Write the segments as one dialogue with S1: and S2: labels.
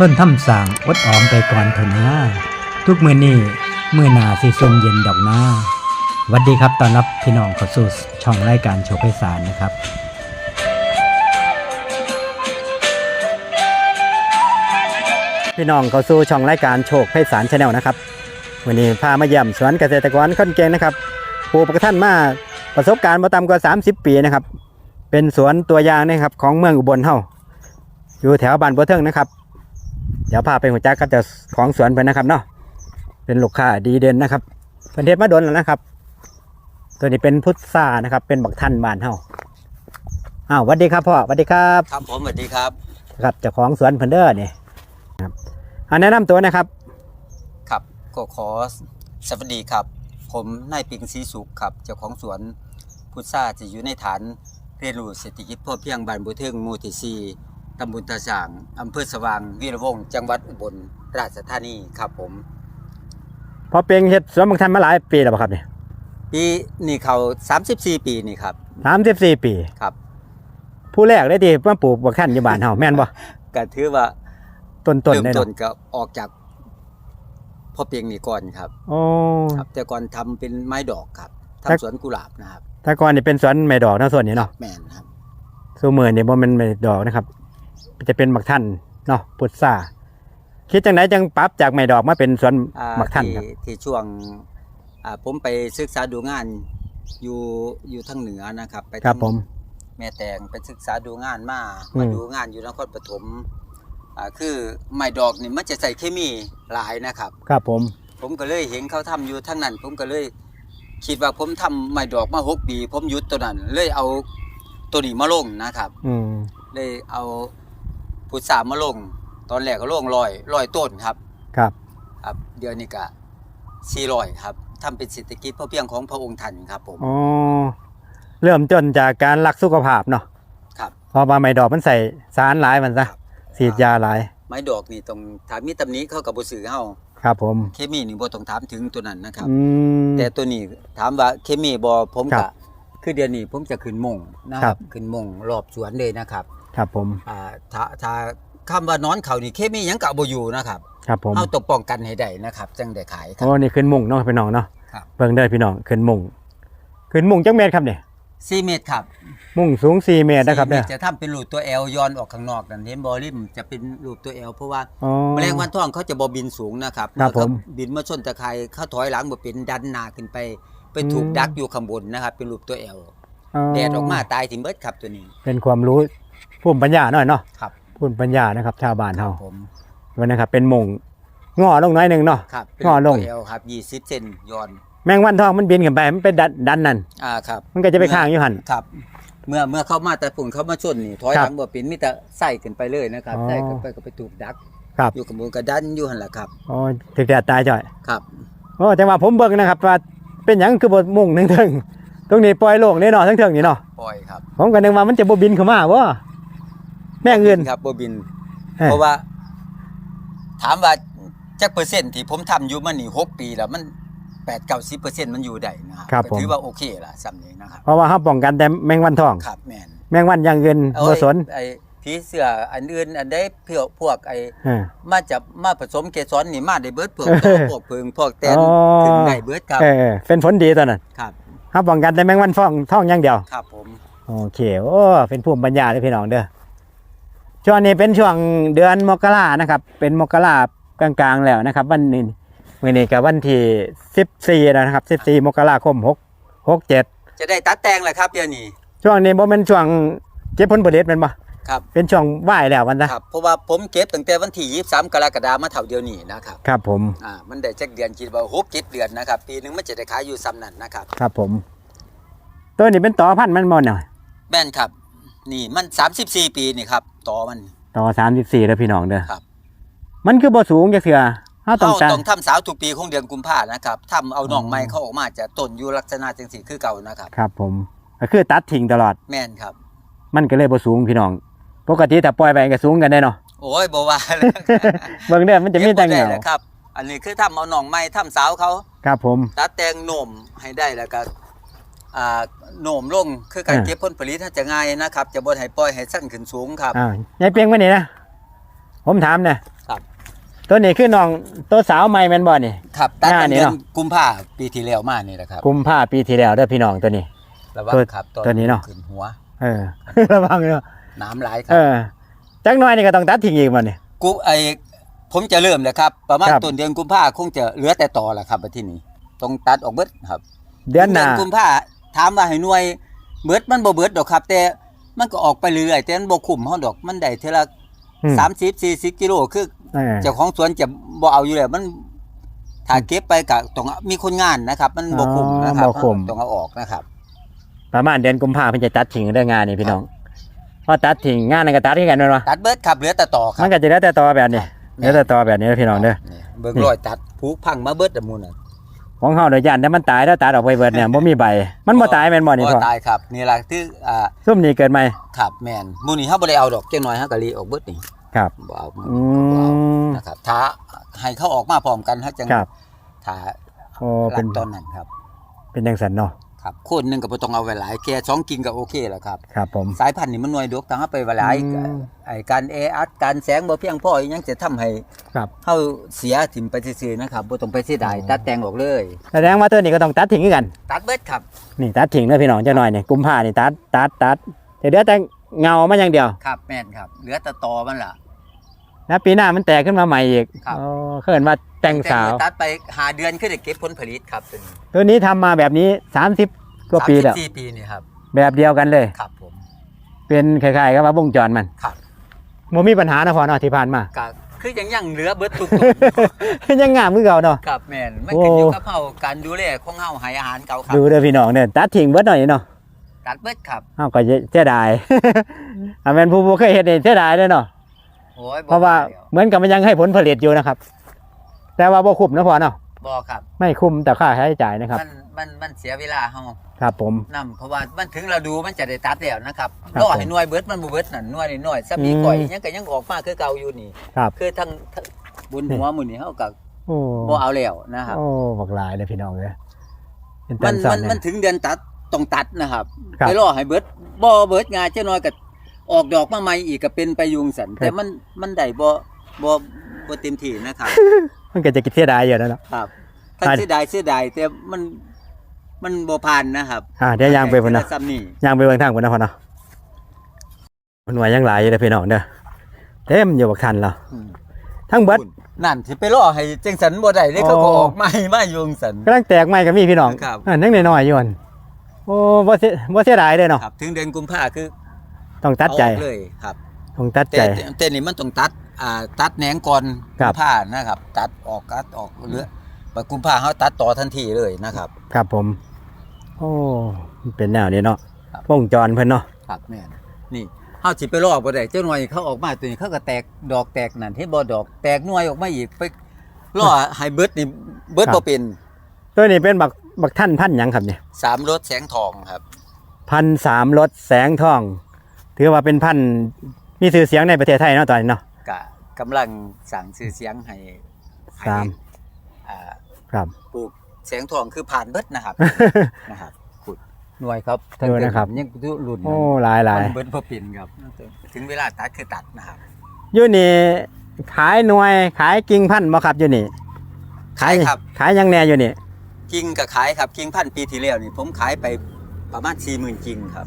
S1: ทนทำสร้างอดออมไปก่อนเถอะนะทุกมือนี้มือหนาสิซุ่มเย็นดอกหน้าหวัสดีครับตอนรับพี่น้องเข้าสู่ช่องรายการโชว์ไพศาลนะครับพี่น้องเข้าสู่ช่องรายการโชคไพศาลชาแนลนะครับวันนี้พามาเยี่ยมสวนเกษตรกรคนเก่งนะครับปลูกประท่านมาประสบการณ์มาต่ำกว่า 30 ปีนะครับ เป็นสวนตัวอย่างนะครับของเมืองอุบลเฮาอยู่แถวบ้านบัวเทิงนะครับ เดี๋ยวพาไปหัวจักกับเจ้าของสวนเพิ่นนะครับเนาะเป็นลูกค้าดีเด่นนะครับเพิ่นเทศมาดนแล้วนะครับ ตัวนี้เป็นพุทรานะครับ เป็นบักท่านบ้านเฮาอ้าวสวัสดีครับพ่อสวัสดีครับ
S2: ครับผมสวัสดีครับ
S1: ครับเจ้าของสวนเพิ่นเด้อนี่ครับอันแนะนำตัวนะครับ
S2: ครับก็ขอสวัสดีครับ ผมนายปิงศรีสุขครับ เจ้าของสวนพุทราจะอยู่ในฐานเรียนรู้เศรษฐกิจพอเพียงบ้านบุเทิงหมู่ที่สี่ ตำบลตาสางอำเภอสว่างวีระวงศ์จังหวัดอุบลราชธานีครับผม
S1: พอเปียงเฮ็ดสวนบักท่านมาหลายปีแล้วบ่ครับเนี่ย
S2: ปีนี่เขา34 ปีนี่ครับ
S1: สามสิบสี่ปี
S2: ครับ
S1: ผู้แรกได้ที่มาปลูกบักท่านอยู่บ้านเฮาแม่นบ่
S2: ก็ถือว่า
S1: ต้นๆ
S2: เริ่ม
S1: ได้
S2: ต้
S1: เนาะ
S2: นก็ออกจากพ่อเพียงนี่ก่อนครับ
S1: โอ้
S2: ครับ แต่ก่อนทำเป็นไม้ดอกครับ
S1: แต่
S2: ทำสวนกุหลาบนะครับ
S1: แต่ก่อนนี่เป็นสวนไม้ดอกเนาะส่วนนี้เนาะ
S2: แม่นครับ
S1: ซูมือนี่บ่แม่นไม้ดอกนะครับ จะเป็นบักท่านเนาะพุทราคิดจังไหนจังปรับจากไม้ดอกมาเป็นสวน
S2: อ่า
S1: บักท่าน
S2: ที่
S1: ครับ
S2: ที่ช่วงอ่าผมไปศึกษาดูงานอยู่อยู่ทางเหนือนะครับ ไป
S1: ครับ
S2: ทาง
S1: ผม
S2: แม่แตงไปศึกษาดูงานมา
S1: อืม
S2: มาดูงานอยู่นครปฐมอ่าคือไม้ดอกนี่มันจะใส่เคมีหลายนะครับ
S1: ครับผม
S2: ผมก็เลยเห็นเขาทำอยู่ทั้งนั้น ผมก็เลยคิดว่าผมทำไม้ดอกมาหกปี ผมหยุดตัวนั้นเลยเอาตัวนี้มาลงนะครับ
S1: อืม
S2: เลยเอา พุทรามาลง ตอนแรกก็ลงลอยลอยต้นครับ
S1: ครับ
S2: ครับ เดี๋ยวนี้ก็สี่ร้อยครับทำเป็นเศรษฐกิจพอเพียงของพระองค์ท่านครับผม
S1: อ๋อ เริ่มจนจากการรักสุขภาพเนาะ
S2: ครับ
S1: เพอมาไม้ดอกมันใส่สารหลายมันซะฉีดยาหลาย
S2: ไม้ดอกนี่ต้องถามมีตำหนี้เขากับบ่ซื้อเฮา
S1: ครับ ผม
S2: เคมีนี่บ่ต้องถามถึงตัวนั้นนะครับ
S1: อืม
S2: แต่ตัวนี้ถามว่าเคมีบ่ผม
S1: ครั
S2: ก็
S1: บ
S2: คือเดือนนี้ผมจะขึ้นมงนะค
S1: ครั
S2: รับ บขึ้นมงรอบสวนเลยนะครับ
S1: ครับผม
S2: อ่าถ้าถ้าคำว่านอนเขานี่เคมีหยังก็บ่อยู่นะครับ
S1: ครับผม
S2: เฮาต้องป้องกันให้ได้นะครับจังได้ขายครั
S1: โอ้นี่ขึ้นมุ่งเนาะพี่น้องเนาะ
S2: ครับ
S1: เบิ่งเด้อพี่น้องขึ้นมุ่งขึ้นมุ่งจักเมตรครับเนี่ย
S2: 4เมตรครับ
S1: มุ่งสูง4เมตรนะครับ
S2: 4
S1: เนี่ย
S2: จะทำเป็นรูปตัว L ย้อนออกข้างนอกนั่นเห็นบ่ริมจะเป็นรูปตัว L เพราะว่า
S1: อ๋อ
S2: แมลงวันทองเขาจะบอบินสูงนะครับ
S1: ครับ
S2: เมื่อเขา
S1: ผม
S2: บินมาชนตะไคร้เขาถอยหลังบ่เป็นดันหน้าขึ้นไป ไปถูก
S1: อืม
S2: ดักอยู่ข้างบนนะครับ เป็นรูปตัวแอลแดดออกมาตายถึงเบิดครับตัวนี้
S1: เป็นความรู้ ภูมิปัญญาหน่อยเนาะ
S2: ครับ
S1: ภูมิปัญญานะครับชาวบ้านเฮา
S2: ผม
S1: วันนะครับเป็นมุ่งงอลงน้อยหนึงเนาะ
S2: ครับเป็น
S1: งอลง
S2: ตัวแอลครับ20เซนย้อน
S1: แมงวันทองมันบินขึ้นไปมันไปดันดันนั่น
S2: อ่าครับ
S1: มันก็จะไปค้างอยู่หั่น
S2: ครับ เมื่อเมื่อเข้ามาแต่ปุ่นเข้ามาชนนี่ถอย
S1: ครั
S2: ห
S1: บ
S2: ลังบ่เป็นมีแต่ใส่ขึ้นไปเลยนะครับ
S1: อ๋อ
S2: ใส่ขึ้นไปก็ไปถูกดัก
S1: ครับ
S2: อยู่ข้างบนก็ดันอยู่หั่นแหละครับ
S1: โอ้ยถึกแดดตายจ่อย
S2: ครับ
S1: โอ้แต่ว่าผมเบิ่งนะครับว่าเป็นหยังคือบ่มุ่งถึงถึงตรงนี้ปล่อยโล่งแน่นอนทั้งถึงนี่เนาะ
S2: ปล่อยครับ
S1: ผมก็นึกว่ามันจะบ่บินเข้ามาบ่ แม่งอื่น
S2: ครับบ่บิน
S1: เอ้ย
S2: เพราะว่า ถามว่าจักเปอร์เซ็นต์ที่ผมทำอยู่มานี่หกปีแล้วมัน8 90เปอร์เซ็นต์มันอยู่ได้นะค
S1: ครั
S2: รับ
S1: ผม
S2: ถือว่าโอเคล่ะซ้ำนี้นะครับ
S1: เพราะว่าเฮาป้องกันแต่แมงวันทอง
S2: ครับแม่น
S1: แมงวันอย่างอื่น
S2: เอา
S1: บ่
S2: ไอ้
S1: สน
S2: ไอ้ผีเสื้ออันอื่นอันใดเพื่อพวกไอ้
S1: เออ
S2: มาจับมาผสมเกสรนี่มาได้เบิดพวก
S1: เออ
S2: พวกเพิงพวกแตน
S1: อ๋อ
S2: ถึงได้เบิดครับ
S1: เออเป็นผลดีตอนนั้น
S2: ครับ
S1: เฮาป้องกันแต่แมงวันทองทองอย่างเดียว
S2: ครับผม
S1: โอเคโอ้เป็นภูมิปัญญาเลยพี่น้องเด้อ ช่วงนี้เป็นช่วงเดือนมกรานะครับ เป็นมกรากลางๆแล้วนะครับ วันนี้วันนี้กับวันที่สิบสี่แล้วนะครับสิบสี่มกราคมหกหกเจ็ด
S2: จะได้ตัดแต่งแหละครับเดี๋ยวนี้
S1: ช่วงนี้บ่เป็นช่วงเก็บผลผลิตเป็นบ่
S2: ครับ
S1: เป็นช่วงไหว้แล้ววันนะครับ
S2: เพราะว่าผมเก็บตั้งแต่วันที่23กรกฎาคมมาเท่าเดียวนี้นะครับ
S1: ครับผม
S2: อ่ามันได้จักเดือนคิดว่า6 7เดือนนะครับ ปีหนึงมันจะได้ขายอยู่ซ้ำนั่นนะครับ
S1: ครับผม ตัวนี้เป็นต่อพันธุ์มันบ่หน่อย
S2: แม่นครับ นี่มัน34ปีนี่ครับต่อมัน
S1: ต่อสามสิบสี่แล้วพี่น้องเด้อ
S2: ครับ
S1: มันคือบ่สูงจักเทื่อเฮาต้อง
S2: เฮา
S1: การ
S2: ต้องทำสาวทุกปีของเดือนกุมภานะครับทำเอาหนองไม้เขาออกมาจะต้นอยู่ลักษณะจังสีคือเก่านะครับ
S1: ครับ ผมก็คือตัดทิ้งตลอด
S2: แม่นครับ
S1: มันก็เลยบ่สูงพี่น้อง ปกติถ้าปล่อยไปก็สูงกันได้เนาะ
S2: โอ้ยบ่ว่าแล้ว
S1: เบิ่งเด้อมันจะมีแต่เห
S2: เก็บ
S1: งา
S2: บ่ได้แล้วครับ อันนี้คือทำเอาหนองไม้ทำสาวเขา
S1: ครับผม
S2: ตัดแต่งโหน่มให้ได้แล้วก็ อ่าโหน่มลงคือการ
S1: อ่า
S2: เก็บผลผลิตถ้าจะง่ายนะครับ จะบ่ให้ปล่อยให้สั้นขึ้นสูงครับ
S1: อ่ายายเปียงมานี่นะผมถามเนี่ย
S2: ครับ
S1: ตัวนี้คือน้องตัวสาวใหม่แม่นบ่นี่
S2: ครับตัด
S1: หน้า
S2: ตั้ง
S1: นี่
S2: เดือน
S1: เนาะ
S2: กุมภาปีที่แล้วมานี่แหละครับ
S1: กุมภาปีที่แล้วเด้อพี่น้องตัวนี้
S2: ระวัง
S1: ตัว
S2: ครับ
S1: ตัวนี้เนาะ
S2: ขึ้นหัว
S1: เออ ระวังเนาะ
S2: น้ำไหลค
S1: เอ
S2: รับ
S1: อจักหน้อยนี่ก็ต้องตัดทิ้งอีกบ่นี่
S2: กูไอผมจะเริ่มเลยครับ ประมาณ
S1: ครับ
S2: ต้นเดือนกุมภาคงจะเหลือแต่ต่อแหละครับที่นี่ต้องตัดออกเบิดครับ
S1: เดือนหน้า
S2: กุมภา ถามว่าให้หน่วยเบิดมันบ่เบิดดอกครับ แต่มันก็ออกไปเรื่อยๆแต่มันบ่คุ้มเฮาดอกมันได้เท่าละ
S1: อืม
S2: 30 40กิโลคือ
S1: เออ
S2: เจ้าของสวนจะบ่เอาอยู่แล้วมันถ้าเก็บไปก็ต้องมีคนงานนะครับ มันบ่คุ้มนะครับ
S1: บ่คุ้ม
S2: ต้องเอาออกนะครับ
S1: ประมาณเดือนกุมภาพันธ์เพิ่นจะตัดทิ้งเรื่องงานนี่พี่น้องพอตัดทิ้งงานนั้นก็ตัดคือกันแม่นบ่
S2: ตัดเบิดครับเหลือแต่ต่อครั
S1: มันก็จะเหลือแต่ตอแบบนี้เหลือแต่ตอแบบนี้เด้อพี่น้องเด้อ
S2: นี่เบิ่งรอยตัดผูพังมาเบิดอะหมูน่ะ
S1: ของเฮาเดี๋ยวย่านแต่มันตายแล้วตัดออกไปเบิดเนี่ยบ่มีใบ มันบ่ตายแม่นบ่นี่
S2: บ่
S1: พ่อ
S2: ตายครับนี่ล่ะคืออ่า
S1: ซุ่มนี่เกิดใหม่
S2: ครับแม่นหมู่นี้เฮาบ่ได้เอาดอกจังน้อยเฮาก็รีออกเบิดนี่
S1: ครับ
S2: บ่เอา
S1: อื
S2: บ่เอา
S1: ม
S2: นะครับถ้าให้เขาออกมาพร้อมกันเฮาจัง
S1: ครับ
S2: ถ้า
S1: โอ้
S2: หลั
S1: เป็น
S2: งตอนนั้นครับ
S1: เป็นจังซั่นเนาะ
S2: ครับโคนหนึงก็บ่ต้องเอาไว้หลายแค่สองกิ่งก็โอเคแล้วครับ
S1: ครับผม
S2: สายพันธุ์นี่มันหน่วยดกถ้าเอาไปไว้หลาย
S1: อืม
S2: ไอ้การแออัดการแสงบ่เพียงพออีหยังจะทำให้
S1: ครับ
S2: เฮาเสียถิ่มไปซื่อๆนะครับบ่ต้องไปเสียดาย
S1: อ๋อ
S2: ตัดแต่งออกเลย
S1: แสดงว่าตัวนี้ก็ต้องตัดทิ้งคือกัน
S2: ตัดเบิดครับ
S1: นี่ตัดทิ้งเด้อพี่น้องจังหน่อยนี่กุมภานี่ตัดตัดตัดแต่เหลือแต่เงามันอย่างเดียว
S2: ครับแม่นครับ เหลือแต่ตอมันล่ะ
S1: แล้วปีหน้ามันแตกขึ้นมาใหม่อีก
S2: ครับ
S1: อ๋อเขาเอิ้นว่าแต่งสาว
S2: ตัดไปหาเดือนคือได้เก็บผลผลิตครับตัวนี้
S1: ตัวนี้ทำมาแบบนี้30กว่าปีแล้ว
S2: 34ปีนี่ครับ
S1: แบบเดียวกันเลย
S2: ครับผม
S1: เป็นคล้ายๆกับว่าวงจรมัน
S2: ครับ
S1: บ่มีปัญหานะพอเนาะที่ผ่านมา
S2: ก็คือยังยังเหลือเบิดทุกต้น
S1: ยังงามคือเก่าเนาะ
S2: ครับแม่นมัน
S1: โอ้
S2: ขึ้นอยู่กับเฮาการดูแลของเฮาให้อาหารเก่าครับ
S1: ดูเด้อพี่น้องเด้อตัดทิ้งเบิดหน่อยเนาะ
S2: ตัดเบิดครับ
S1: เฮาก็เสียดาย อาแม่นผู้บ่เคยเฮ็ดนี่เสียดายเด้อเนาะ
S2: โอ้ยบ่
S1: เพราะว่า
S2: แล้ว
S1: เหมือนกับมันยังให้ผลผลิตอยู่นะครับ แต่ว่าบ่คุ้มนะพอเนาะ
S2: บ่ครับ
S1: ไม่คุ้มแต่ค่าใช้จ่ายนะครับ
S2: มันมันมันเสียเวลาเฮา
S1: ครับผม
S2: นํเพราะว่ามันถึงเราดูมันจะได้ตัดแล้วนะครับ
S1: ครับ
S2: รอให้หน่วยเบิดมันบ่เบิดนั่นหน่วยนี่หน่วยซะมี
S1: อืม
S2: ก่อยยังก็ยังออกมาคือเก่าอยู่นี่
S1: ครับ
S2: คือทั้งทั้งบุญหัวหมื้นี้เฮาก็
S1: โอ้
S2: บ่เอาแล้วนะครับ
S1: โอ้บักหลายเลยพี่น้องเอ้ยเป็น
S2: มั
S1: ตั
S2: น
S1: นสั่
S2: มันน
S1: เนี่ย
S2: มันถึงเดือนตัดต้องตัดนะครับ
S1: ครับ
S2: ไปรอให้เบิดบ่เบิดงาเจ้าน้อยก็ ออกดอกมาใหม่อีกก็เป็นไปยุงสัน
S1: ครับ
S2: แต่มันมันได้บ่บ่บ่เต็มที่นะครับ
S1: มันก็จะกินเสียดายอยู่แล้วเนาะ
S2: ครับถ้า
S1: ใช่
S2: เสียดายเสียดายแต่มันมันบ่ผ่านนะครับ
S1: อ่าเดี๋ยวยางไปพุ่นเนาะ
S2: แค่ซ้ำนี่
S1: ยางไปเบิ่งทางพุ่นเนาะพอเนาะหน่วยยังหลายอยู่เลยพี่น้องเด้อเต็มอยู่บักทันเรา
S2: อืม
S1: ทั้งเบิด
S2: นั่นสิไปรอให้จังสันบ่ได้เลยเขาก็
S1: อ๋อ
S2: ออกใหม่มายุงสัน
S1: กำลังแตกใหม่ก็มีพี่น้อง
S2: ครับ
S1: อ่านั่งน้อยๆอยู่อั่นโอ้บ่เสียบ่เสียดายเด้อเนาะ
S2: ครับถึงเดือนกุมภาคือ
S1: ต้องตัดใจ
S2: เอาออกเลยครับ
S1: ต้องตัด
S2: แต่
S1: ใจ
S2: แต่แต่นี่มันต้องตัดอ่าตัดแหนงก่อน
S1: ครั
S2: กุ
S1: บ
S2: มภานะครับ ตัดออกตัดออกเหลือบัดกุมภาเขาตัดต่อทันทีเลยนะครับ
S1: ครับผม โอ้มันเป็นแนวนี้เนาะ
S2: ครับ
S1: วงจรเพิ่นเนาะ
S2: ครับแม่นนี่เฮาสิไปลอกบ่ได้เจ้าหน่วยเขาออกมาตัวนี้เขาก็แตกดอกแตกนั่นเฮ็ดบ่ดอกแตกหน่วยออกมาอีกไปล่อให้เบิดนี่เบิดบ่เป็น
S1: ตัวนี้เป็นบักบักท่านพันธุ์หยังครับเนี่ย
S2: สามรถแสงทองครับ
S1: พันสามรถแสงทอง ถือว่าเป็นพันธุ์มีชื่อเสียงในประเทศไทยเนาะตอนนี้เนาะ
S2: กะกำลังสั่งชื่อเสียงให้ให้
S1: สาม
S2: อ่า
S1: ครับ
S2: ปลูกแสงทองคือผ่านเบิดนะครับ นะครับขุดหน่วยครับ
S1: ดูนะครับ
S2: ยังรุ่น
S1: โอ้หลายหลาย
S2: มันเบิดบ่เป็นครับ ถึงเวลาตัดคือตัดนะครับ
S1: อยู่นี่ขายหน่วยขายกิ่งพันธุ์บ่ครับอยู่นี่
S2: ขายครับ
S1: ขายหยังแหน่อยู่นี่
S2: กิ่งก็ขายครับกิ่งพันธุ์ปีที่แล้วนี่ผมขายไปประมาณ40,000กิ่งครับ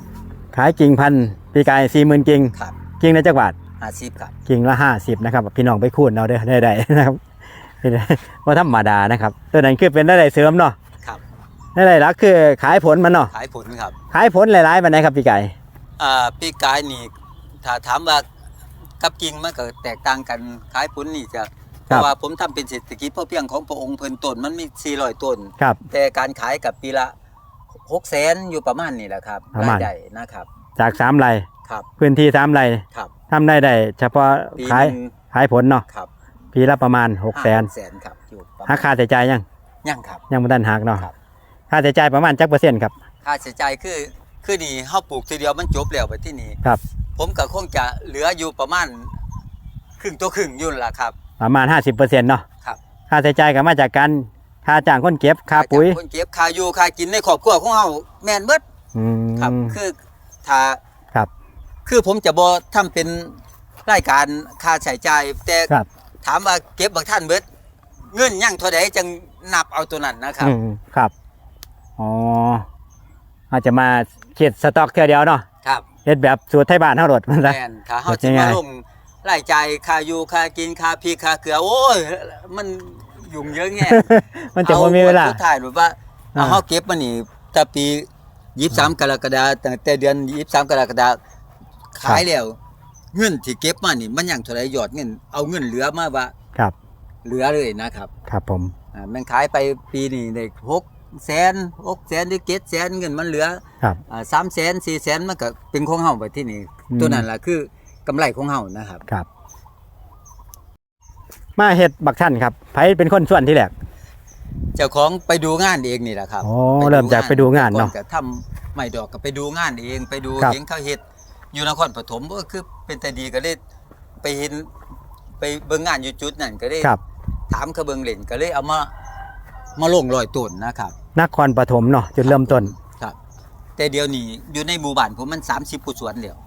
S1: ขายกิ่งพันธุ์ปีกายสี่หมื่นกิ่ง
S2: ครับ
S1: กิ่งละจักบาท
S2: 50ครับ
S1: กิ่งละห้าสิบนะครับ พี่น้องไปคูณเอาเด้อได้ได้นะครับว่าธรรมดานะครับ ตัวนั้นคือเป็นได้ได้เสริมเนาะ
S2: ครับ
S1: ได้ได้รักคือขายผลมันเนาะ
S2: ขายผลครับ
S1: ขายผลหลายๆปันไหนครับพี่ไก่
S2: อ่าปีกายนี่ถ้าถามว่ากับกิ่งมันก็แตกต่างกันขายผลนี่จะเพราะว่าผมทำเป็นเศรษฐกิจพอเพียงของพระองค์เพิ่นต้นมันมี400ต้น
S1: ครับ
S2: แต่การขายกับปีละ 6แสนอยู่ประมาณนี้แหละครับ
S1: ประมาณ
S2: ยได้นะครับ
S1: จากสามไร่
S2: ครับ
S1: พื้นที่สามไร่
S2: ครับ
S1: ทำได้ได้ เฉพาะ
S2: ปี
S1: ขาย
S2: หนึ่ง
S1: ขายผลเนาะ
S2: ครับ
S1: ปีละประมาณหกแสน
S2: แสนครับอยู่ประมา
S1: หั
S2: ณ
S1: กค่าใช้จ่ายยัง
S2: ยังครับ
S1: ยังไม่ทันหักเนาะ
S2: ครับ
S1: ค่าใช้จ่ายประมาณจักเปอร์เซ็นต์ครับ
S2: ค่าใช้จ่ายคือคือนี่เฮาปลูกทีเดียวมันจบแล้วไปที่นี่
S1: ครับ
S2: ผมก็คงจะเหลืออยู่ประมาณครึ่งตัวครึ่งอยุ่นนล่ะครับ
S1: ประมาณห้าสิบเปอร์เซ็นต์เนาะ
S2: ครับ
S1: ค่าใช้จ่ายก็มาจากการ ค่าจ้างคนเก็บค่าปุ๋ย
S2: คนเก็บค่าอยู่ค่ากินในครอบครัวของเฮาแม่นเบิด
S1: อืม
S2: ครับ คือถ้า
S1: ครับ
S2: คือผมจะบ่ทำเป็นรายการค่าใช้จ่ายแต่
S1: ครับ
S2: ทถามว่าเก็บบักท่านเบิด เงินยังเท่าใดจังนับเอาตัวนั้นนะครับ
S1: อืมครับอ๋ออาจจะมาเขียดสต็อกเท่อเดียวเนาะ
S2: ครับ
S1: เฮ็ดแบบสูตรไทยบ้านเฮาโดดมันซะ
S2: แม่นถ้าเฮา
S1: เฮ็
S2: สิ
S1: ดยังไง
S2: มาลงรายจ่ายค่าอยู่ค่ากินค่าพริกค่าเกลือโอ้ยมัน ยุ่งเยอะแยะ
S1: มันจะบ่มีเวลา
S2: อสุดท้ายหรือว่าเอา
S1: อ่า
S2: เฮาเก็บมานี่แต่ปี23กรกฎาคมตั้งแต่เดือน23กรกฎาคมขายแล้ว เงินที่เก็บมานี่มันยังเท่าไหร่ยอดเงินเอาเงินเหลือมาว่า
S1: ครับ
S2: เหลือเลยนะครับ
S1: ครับผม
S2: อ่ามันขายไปปีนี้ได้หกแสนหกแสนหรือเจ็ดแสนเงินมันเหลือ
S1: ครับ
S2: อ่าสามแสนสี่แสนมันก็เป็นของเฮาไปที่นี่
S1: อืม
S2: ตัวนั้นล่ะคือกำไรของเฮานะครับ
S1: ครับ มาเฮ็ดบักท่านครับไผเป็นคนส่วนที่แรก
S2: เจ้าของไปดูงานเองนี่แหละครับ
S1: โอ้เริ่มจากไปดูงานเนาะ
S2: ก่ก็ทำไม่ดอกก็ไปดูงานเองไปดู
S1: ครับ
S2: เห็นเขาเฮ็ดอยู่นครปฐมก็คือเป็นแต่ดีก็เลยไปเห็นไปเบิ่งงานอยู่จุดนั้นก็เลย
S1: ครับ
S2: ถามเขาเบิ่งเล่นก็เลยเอามามาลงรอยต้นนะครับ
S1: นครปฐมเนาะจุดเริ่มต้น
S2: ครับ แต่เดี๋ยวนี้อยู่ในหมู่บ้านผมมัน 30ผู้สวนแล้ว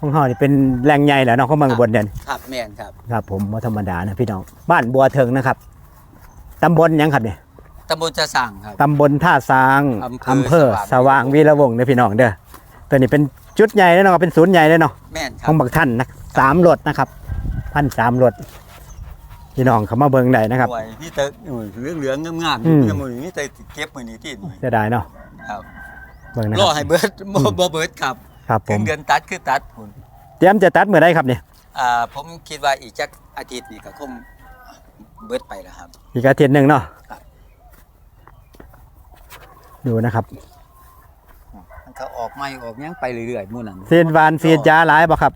S1: ของเฮานี่เป็นแหล่งใหญ่แหล้วเนาะของเมืองอุบลเด่น
S2: ครับแม่นครับ
S1: ครับ ผมบ่ธรรมดานะพี่น้องบ้านบัวเทิงนะครับตำบลหยังครับเนี่ย
S2: ตำบลจะสั่งครับ
S1: ตำบลท่าซาง
S2: อำเภอ
S1: อำเภอ
S2: ส
S1: ส
S2: ว่า
S1: ว่างงวีระวงศ์เด้อพี่น้องเด้อตัวนี้เป็นจุดใหญ่เลยเนาะเป็นศูนย์ใหญ่เลยเนาะ
S2: แม่นค
S1: ข
S2: รั
S1: อบ งบักท่านนะสามรถนะครับพันสามรถพี่น้องเขามาเบิ่งได้นะครับ
S2: หวยนี่แต่เหลืองเหลืองๆงามๆ
S1: อืม
S2: อยู่มือนี่แต่เก็บมือนี้ที่นี่
S1: เสียดายเนาะ
S2: ครับ
S1: เบิ่งนะ
S2: ร
S1: ค
S2: อ
S1: รับ
S2: ให้เบิร์ดบ่บ่เบิร์ดครับ
S1: ครับผ
S2: ถึ
S1: ม
S2: งเดือนตัดคือตัดผล
S1: เตรียมจะตัดเมื่อไรครับเนี่ย
S2: อ่าผมคิดว่าอีกจักอาทิตย์นี่ก็คงเบิร์ดไปแล้วครับ
S1: อีกอาทิตย์หนึ่งเนาะ
S2: ครับ
S1: ดูนะครับ
S2: มันก็ออกไม่ออกหยังไปเรื่อยๆหมู่นั้น
S1: เซียนวานเซียนยาหลายบ่ครับ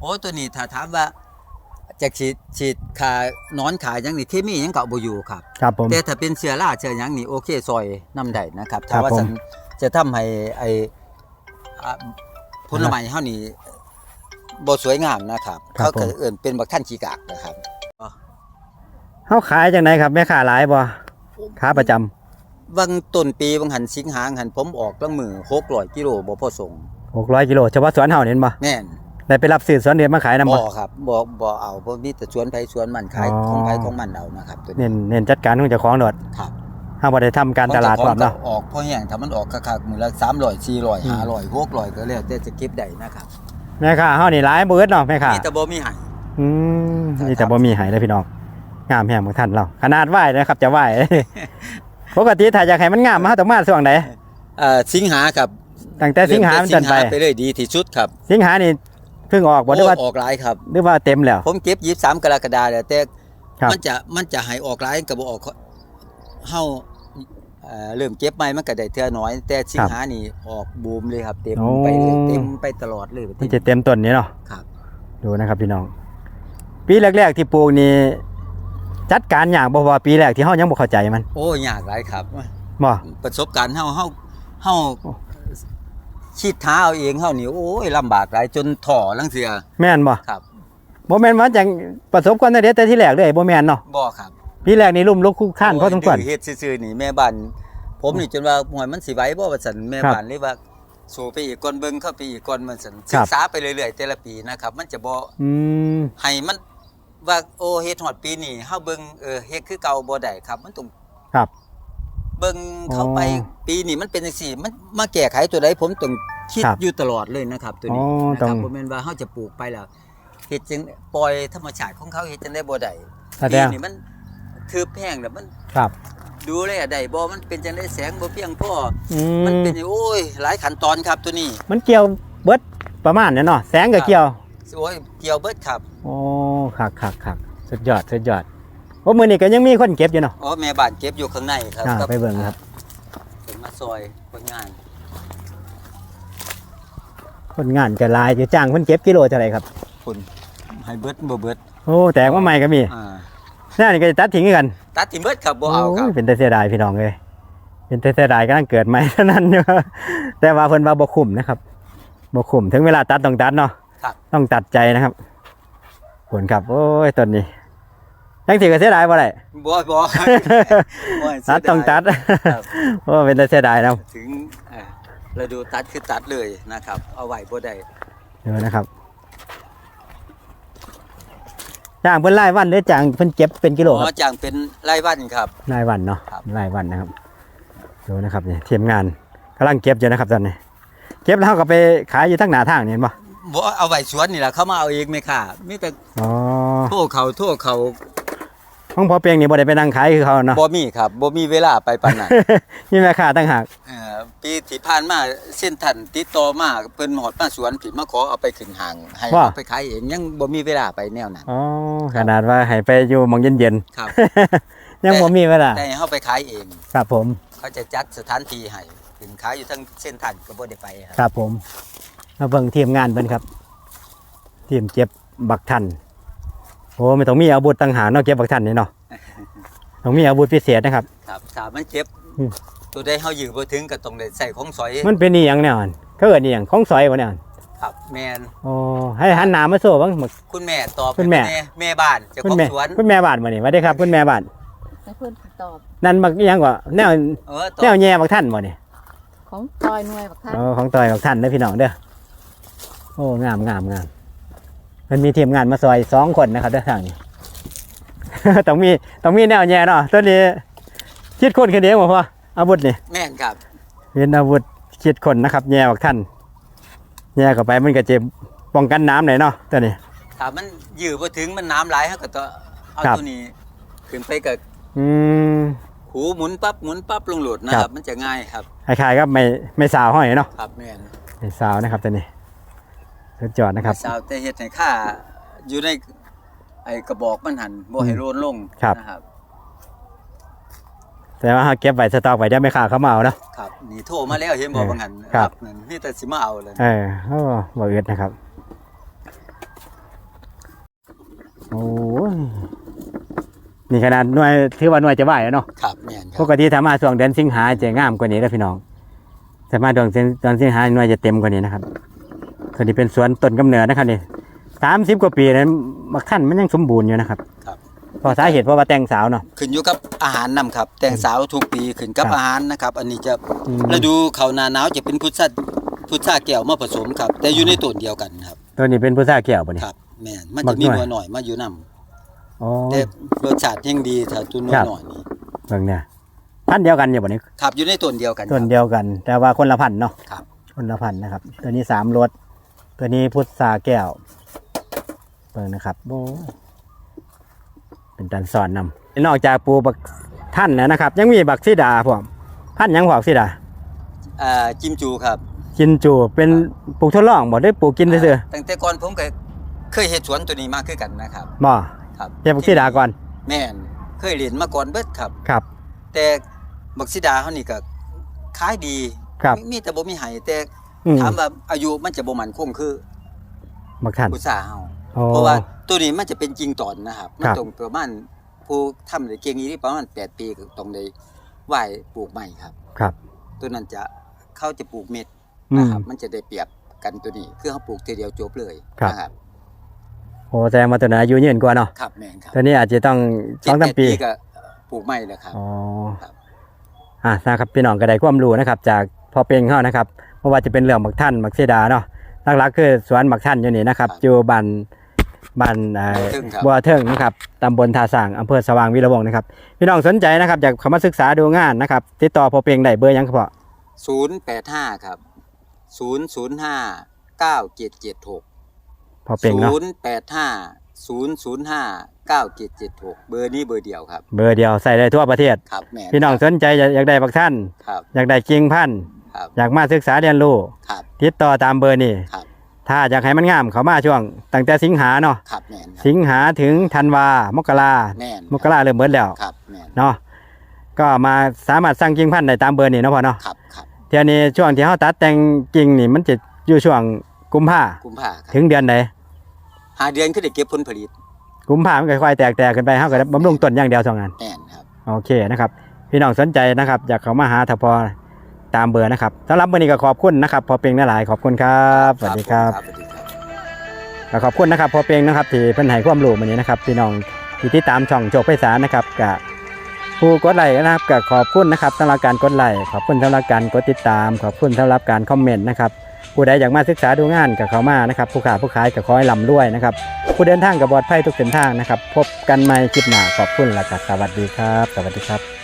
S2: โอ้ตัวนี้ถ้าถามว่าจะฉีดฉีดขานอนขาหยังนี่เคมีหยังก็บ่อยู่ครับ
S1: ครับผม
S2: แต่ถ้าเป็นเชื้อราเชื้อหยังนี่โอเคซอยน้ำได้นะครับ
S1: ครั
S2: ถ้า
S1: บ
S2: ว่า
S1: ผม
S2: สันจะทำให้ไออะ ผลไม้เฮานี่บ่สวยงามนะครับ
S1: ครับ
S2: เขาก็
S1: ผม
S2: เอิ่นเป็นบักท่านขี้กากนะครับ
S1: เขาขายจังไหนครับแม่ค้าหลายบ่ค้าประจำ
S2: วังต้นปีวังหันสิงหาหันผมออกลังมือ600กิโลบ่พอส่ง
S1: 600กิโลเฉพาะสวนเฮานี่เห็นบ่
S2: แม่น
S1: ได้ไปรับซื้อสวนเดียวมาขายนำ
S2: บ่
S1: บ่
S2: ครับบ่บ่เอาเพราะมีแต่สวนไผสวนมันขาย
S1: อ๋อ
S2: ของไผของมันเอานะครับตัวนี้
S1: เน้นเน้นจัดการของเจ้าของโดด
S2: ครับ
S1: เฮาบ่ได้ทำการตลาดพร้อมเนาะ
S2: ขงจ้ขงก็ออกพอแห้งถ้ามันออกคักๆมื้อละ300 400 500 600ก็แล้วแต่จะเก็บได้นะครับ
S1: แม่ค้าเฮานี่หลายบ่เบิดเนาะแม่ค้า
S2: มีแต่บ่มีให้
S1: อืม
S2: ครับ
S1: นี่แต่บ่มีใหายเลยพี่น้องงามแฮงของท่านเราขนาดไหวนะครับ จะไหวปกติถ้าอยากให้มันงามมาต้องมาช่วงไหน
S2: เอ่อสิงหาครับ
S1: ตั้งแต่สิงหาเป็นต้นไป
S2: สิงหาไปเลยดีที่สุดครับ
S1: สิงหานี่เพิ่งออกบ่ได้ว่า
S2: โอ้ออกหลายครับ
S1: หรือว่าเต็มแล้ว
S2: ผมเก็บ23กรกฎาคมแล้วแต่
S1: ครับ
S2: มันจะมันจะให้ออกหลายก็บ่ออกเฮา เอ่อเริ่มเก็บใหม่มันก็ได้เทื่อน้อย แต่สิงหานี่ออกบูมเลยครับ เต็ม
S1: โอ้
S2: ไปเลยเต็มไปตลอดเลย
S1: มันจะเต็มต้นนี้เนาะ
S2: ครับ
S1: ดูนะครับพี่น้อง ปีแรกๆที่ปลูกนี่จัดการอย่างบ่เพราะว่าปีแรกที่เฮายังบ่เข้าใจมัน
S2: โอ้ยากหลายครับ
S1: บ่
S2: ประสบการณ์เฮาเฮาเฮา
S1: โอ้
S2: คิดท้าเอาเองเฮานี่โอ้ยลำบากหลายจนถ่อลังเสือ
S1: แม่นบ่
S2: ครับ
S1: บ่แม่นว่าจังประสบความสำเร็จแต่ที่แรกเลยบ่แม่นเนาะ
S2: บ่ครับ
S1: ปีแรกนี่ลุ่มลุกคุกคานพอสมควร
S2: โยดื้อเฮ็ดซื่อๆนี่แม่บ้านผมนี่จนว่าหวยมันสิไหวบ่ว่าซั่นแม่
S1: ครับ
S2: บ้านเลยว่าสู้ไปอีกก่อนเบิ่งเข้าไปอีกก่อนมันซั่น
S1: ครั
S2: ศึ
S1: บ
S2: กษาไปเรื่อยๆแต่ละปีนะครับ มันจะบ่
S1: อืม
S2: ให้มันว่าโอ้เฮ็ดฮอดปีนี้เฮาเบิ่งเออเฮ็ดคือเก่าบ่ได้ครับ มันต้อง
S1: ครับ
S2: เบิ่งเข้าไป
S1: อ๋อ
S2: ปีนี้มันเป็นจังซี่มันมาแก้ไขตัวใดผมต้องคิด
S1: ครับ
S2: อยู่ตลอดเลยนะครับ ตัวนี้
S1: อ๋อ
S2: นะ
S1: ต้
S2: ค
S1: อง
S2: รับบ่แม่นว่าเฮาจะปลูกไปแล้วเฮ็ดจังปล่อยธรรมชาติของเขาเฮ็ดจังได้บ่ได้
S1: แสด
S2: ปี
S1: ง
S2: นี้มัน คือแพงแล้วมัน
S1: ครับ
S2: ดูแลได้บ่มันเป็นจังได้แสงบ่เพียงพอ
S1: อื
S2: มัน
S1: ม
S2: เป็นโอ้ยหลายขั้นตอนครับตัวนี้
S1: มันเกี่ยวเบิดประมาณนี้เนาะแสงก็เกี่ยว
S2: โอ้ยเกี่ยวเบิดครับ
S1: โอ้คักคักคักสุดยอดสุดยอดโอ้มือนี้ก็ยังมีคนเก็บอยู่เนาะ
S2: อ๋อแม่บ้านเก็บอยู่ข้างในครับ
S1: อ่า
S2: กับ
S1: ไปเบิ่งครับ
S2: เป็นมาซอยคนงาน
S1: คนงานจะลายจะจ้างคนเก็บกิโลเท่าไหร่ครับ
S2: คุณให้เบิดบ่เบิด
S1: โอ้แต่ว่าใหม่ก็มี
S2: อ่า
S1: นี่นี่ก็จะตัดทิ้งกัน
S2: ตัดทิ่มเบิดครับบ่เอาครับ
S1: โยเป็นแต่เสียดายพี่น้องเลยเป็นแต่เสียดายก็ตั้งเกิดใหม่เท่านั้นอยู่แต่ว่าเพิ่นว่าบ่คุ้มนะครับบ่คุ้มถึงเวลาตัดต้องตัดเนาะ
S2: ครับ
S1: ต้องตัดใจนะครับผลครับโอ้ยต้นนี้ยังสิก็เสียดายบ่ได้
S2: บ่บ่โอ้ย
S1: ตัดต้องตัด
S2: ครับ
S1: โอ้เป็นแต่เสียดายนะ
S2: ถึงเอ่อฤดูตัดคือตัดเลยนะครับ เอาไว้บ่ได้
S1: เดี๋ยวนะครับ จ้างเพิ่นรายวันหรือจ้างเพิ่นเก็บเป็นกิโล
S2: อ๋
S1: ค
S2: อ
S1: รับ
S2: จ้างเป็นรายวันครับ
S1: รายวันเนาะ
S2: ครับ
S1: รายวันนะครับดูนะครับเนี่ยทีมงานกำลังเก็บอยู่นะครับตอนนี้ เก็บแล้วเขาก็ไปขายอยู่ทั้งหน้าทางนี่เห็นปะ
S2: บ่เอาไว้สวนนี่แหละเขามาเอาเองไหมค่ะมีแต่
S1: อ๋อ
S2: ทั่วเขาทั่วเขา
S1: ของพอเปียงนี่บ่ได้ไปนั่งขายคือเขาเนาะ
S2: บ่มีครับบ่มีเวลาไปปานนั้น
S1: มีแม่ค้าตั้งหาก
S2: เอ่อ ปีที่ผ่านมาเส้นทันติดต่อมาเพิ่นหอดมาสวนผิดมาขอเอาไปขึ้นห้าง ให้เอาไปขายเองยังบ่มีเวลาไปแนวนั้น
S1: อ๋อขนาดว่าให้ไปอยู่หมองเย็น
S2: ครับ
S1: ๆ ยังบ่มีเวลา
S2: แต่ให้เฮาไปขายเอง
S1: ครับผม
S2: เขาจะจัดสถานที่ให้ขึ้นขายอยู่ทั้งเส้นทันก็บ่ได้ไปครับ
S1: ครับผมมาเบิ่งทีมงานเพิ่นครับ ทีมเก็บบักทันโอ้ไม่ต้องมีอาวุธต่างหากเนาะเก็บบักทันนี่เนาะ ต้องมีอาวุธพิเศษนะครับ
S2: ครับถ้ามันเจ็บ
S1: อืม
S2: ตัวได้เฮายื้อบ่ถึงก็ต้องได้ใส่ของสอย
S1: มันเป็นอีหยังแน่นเขาเอิ้นอีหยังของซอยบ่เนี่ย
S2: ครับแม่น
S1: โอ้ให้หันหน้ามาโซ่บ้างหมึก
S2: คุณแม่ตอบ
S1: คุณแม่
S2: แม่บ้านเจ้า
S1: คุ
S2: ข
S1: ณ
S2: อง
S1: แม่
S2: สวน
S1: คุณแม่บ้านมานี่สวัสดีครับคุณแม่บ้าน
S3: ให้เพื่อนตอบ
S1: นั่นบักอีหยังกว่าแนว
S2: เออตอ
S1: แนว
S2: บ
S1: แย่บักท่านบ่นี่
S3: ของจอยหน่วยบักท่าน
S1: อ๋อของต่อยบักท่านเด้อพี่น้องเด้อโอ้งามงามงามมันมีทีมงานมาซอยสองคนนะครับเด้อทางนี้ ต้องมีต้องมีแนวแย่เนาะตัวนี้คิดคนคนเดียวบ่พอ อาวุธนี่
S2: แม่นครับ
S1: เป็นอาวุธคิดคนนะครับแย่บักท่านแย่เข้าไปมันก็จะป้องกันน้ำหน่อยเนาะตัวนี้
S2: ถ้ามันยื้อบ่ถึงมันน้ำไหลเฮาก็ต้องเอา
S1: ครับ
S2: ตัวนี้ขึ้นไปกับ
S1: อืม
S2: หูหมุนปั๊บหมุนปั๊บลงโหลดนะค
S1: ครั
S2: รับ บ มันจะง่ายครับ
S1: คล้ายๆกับไม่ไม่สาวห้อยเนาะ
S2: ครับแม่น
S1: ไม่สาวนะครับตัวนี้สุดยอดนะครับ
S2: สาวแต่เฮ็ดให้ค่าอยู่ในไอ้กระบอกมันหันบ่ให้โลนลง
S1: ครับ
S2: นะครับ
S1: แต่ว่าเราเก็บไว้สต็อกไว้เดี๋ยวไม่ขาดเขามาเอาเนาะ
S2: ครับนี่โทรมาแล้วเห็นบ่บางหัน
S1: ครับ
S2: นั่นนี่แต่สิมาเอาเลย
S1: เออโอ้บ่อึดนะครับ โอ้ยนี่ขนาดหน่วยถือว่าหน่วยจะไหวแล้วเนาะ
S2: ครับแม่นค
S1: ป
S2: รับ
S1: กติถ้ามาช่วงเดือนสิงหาจะงามกว่านี้แล้วพี่น้องถ้ามาเดือนสิงเดือนสิงหาหน่วยจะเต็มกว่านี้นะครับตัวนี้เป็นสวนต้นกำเนิดนะครับนี่สามสิบกว่าปีนั้นบักท่านมันยังสมบูรณ์อยู่นะครับ
S2: ครับ
S1: เพราะสาเหตุเพราะว่าแต่งสาวเนาะ
S2: ขึ้นอยู่กับอาหารนํครับ แต่งสาวทุกปีขึ้นกับ
S1: ครับ
S2: อาหารนะครับ อันนี้จะ
S1: อืม
S2: ฤดูเขาหนาหนาวจะเป็นพุทราพุทราแก้วมาผสมครับ แต่อยู่ในต้นเดียวกันครับ
S1: ตัวนี้เป็นผู้ซ่าแก้วป่ะนี่
S2: ครับแม่นมัน
S1: บั
S2: จะ
S1: ก
S2: มี
S1: หน่อย
S2: หัวหน่อยมาอยู่นํ
S1: อ๋อ
S2: แต่รสชาติยังดีถ้าตัวน้
S1: ครับ
S2: อยๆนี่
S1: เบิ่งเนี่ยพันธุ์เดียวกันอยู่ป่ะนี่
S2: ครับอยู่ในต้นเดียวกัน
S1: ต้น
S2: ครับ
S1: เดียวกัน แต่ว่าคนละพันธุ์เนาะ
S2: ครับ
S1: คนละพันธุ์นะครับ ตัวนี้สามรสตัวนี้พุทราแก้วเบิ่งนะครับโอ้ย เป็นตันสอนนำนอกจากปลูกบักท่านแล้วนะครับ ยังมีบักซีดาพวกพันธุ์หยังพวกซีดา
S2: อ่าจิมจูครับ
S1: กินจูเป็นปลูกทดลองบ่ได้ปลูกกินซื่อ
S2: ตั้งแต่ก่อนผมก็เคยเฮ็ดสวนตัวนี้มาคือกันนะครับ
S1: ๆบ่
S2: ครับ
S1: เก็บบักซีดาก่อน
S2: แม่นเคยเรียนมาก่อนเบิดครับ
S1: ครับ
S2: แต่บักซิดาเฮานี่ก็ขายดี
S1: ครับ
S2: มีมีแต่บ่มีไห้แต่
S1: อืม
S2: ถามว่าอายุมันจะบ่มั่นคงคือ
S1: บักท่าน
S2: ผู้สาเฮา
S1: โอ้
S2: เพราะว่า ตัวนี้มันจะเป็นจริงตอนนะครับ มั
S1: คนรับ
S2: ต้องประมาณผู้ทำได้เก่งอีนี่ประมาณ8ปีก็ต้องได้ไหว้ปลูกใหม่ครับ
S1: ครับ
S2: ตัวนั้นจะเขาจะปลูกเม็ด
S1: อืม
S2: นะครับ มันจะได้เปรียบกันตัวนี้คือเขาปลูกทีเดียวจบเลย
S1: ครับ
S2: นะครับ
S1: โอ้แสดงว่าตัวนั้นอายุยืนกว่าเนาะ
S2: ครับแม่นครับ
S1: ตัวนี้อาจจะต้องสองสาม
S2: 7-8
S1: ปี
S2: ก็ปลูกใหม่แล้วครับ
S1: อ๋อ
S2: ครับ
S1: อะนะครับพี่น้องก็ได้ความรู้นะครับ จากพอเป็นเขานะครับเพราะว่าจะเป็นเรื่องบักท่านบักเสดาเนาะหลักๆคือสวนบักท่านอยู่นี่นะครับ
S2: ครับ
S1: อยู่บ้าน บ้านเอ่อ
S2: บัวเทิงครับ
S1: บัวเทิงนะครับตำบลท่าสร้างอำเภอสว่างวีระวงศ์นะครับพี่น้องสนใจนะครับอยากเข้ามาศึกษาดูงานนะครับติดต่อพอเพียงได้เบอร์หยังครับพ่อ
S2: 085ครับ005 9776
S1: พอเพียงเนาะ
S2: ศูนย์แปดห้าศูนย์ศูนย์ห้าเก้าเจ็ดเจ็ดหกเบอร์นี้เบอร์เดียวครับ
S1: เบอร์เดียวใส่ได้ทั่วประเทศ
S2: ครับแม่
S1: พี่น้องสนใจอยากอยากได้บักท่าน
S2: ครับ
S1: อยากได้กิ่งพันธุ์
S2: ครับ
S1: อยากมาศึกษาเรียนรู้
S2: ครับ
S1: ติดต่อตามเบอร์นี้
S2: ครับ
S1: ถ้าอยากให้มันงามเขามาช่วงตั้งแต่สิงหาเนาะ
S2: ครับแม่นครับ
S1: สิงหาถึงธันวามกรา
S2: แม่น
S1: มกราเริ่มเบิดแล้ว
S2: ครับแม่น
S1: เนาะก็มาสามารถสั่งกิ่งพันธุ์ได้ตามเบอร์นี่เนาะพ่อเนาะ
S2: ครับครับ
S1: เที่ยวนี้ช่วงที่เขาตัดแต่งกิ่งนี่มันจะอยู่ช่วงกุมภา
S2: กุมภาครับ
S1: ถึงเดือนไหน
S2: หาเดือนขึ้นได้เก็บผลผลิต
S1: กุมภามันก็ค่อยแตกแตกขึ้นไปเขาก็ได้บำรุงต้นอย่างเดียวสองงาน
S2: แม่นครับ
S1: โอเคนะครับ พี่น้องสนใจนะครับ อยากเข้ามาหาทพอ ตามเบอร์นะครับสำหรับวันนี้ก็ขอบคุณนะครับพอเพียงหลายขอบคุณครับสวัสดีครับก็ขอบคุณนะครับพอเพียงนะครับที่เพิ่นให้ความรู้วันนี้นะครับพี่น้องที่ติดตามช่องโจกไพศาลนะครับกับผู้กดไลค์นะครับกับขอบคุณนะครับสำหรับการกดไลค์ขอบคุณสำหรับการกดติดตาม ขอบคุณสำหรับการคอมเมนต์นะครับผู้ใดอยากมาศึกษาดูงานกับเขามานะครับผู้ขาผู้ขายกับคอยลำรวยนะครับผู้เดินทางกับบอดไพ่ทุกเส้นทางนะครับ พบกันใหม่คลิปหน้าขอบคุณและก็สวัสดีครับ สวัสดีครับ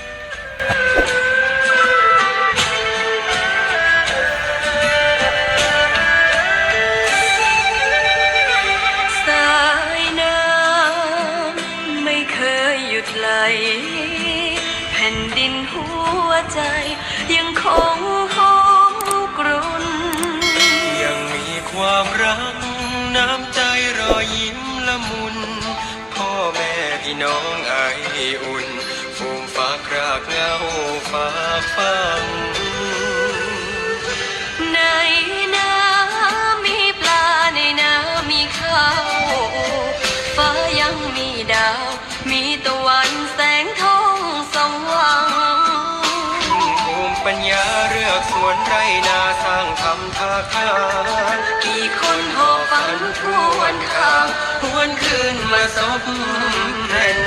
S4: น้อ
S5: งไออุ่นฟูมฟ้าครากเงาฟ้า
S4: ฟัง
S5: my soul, and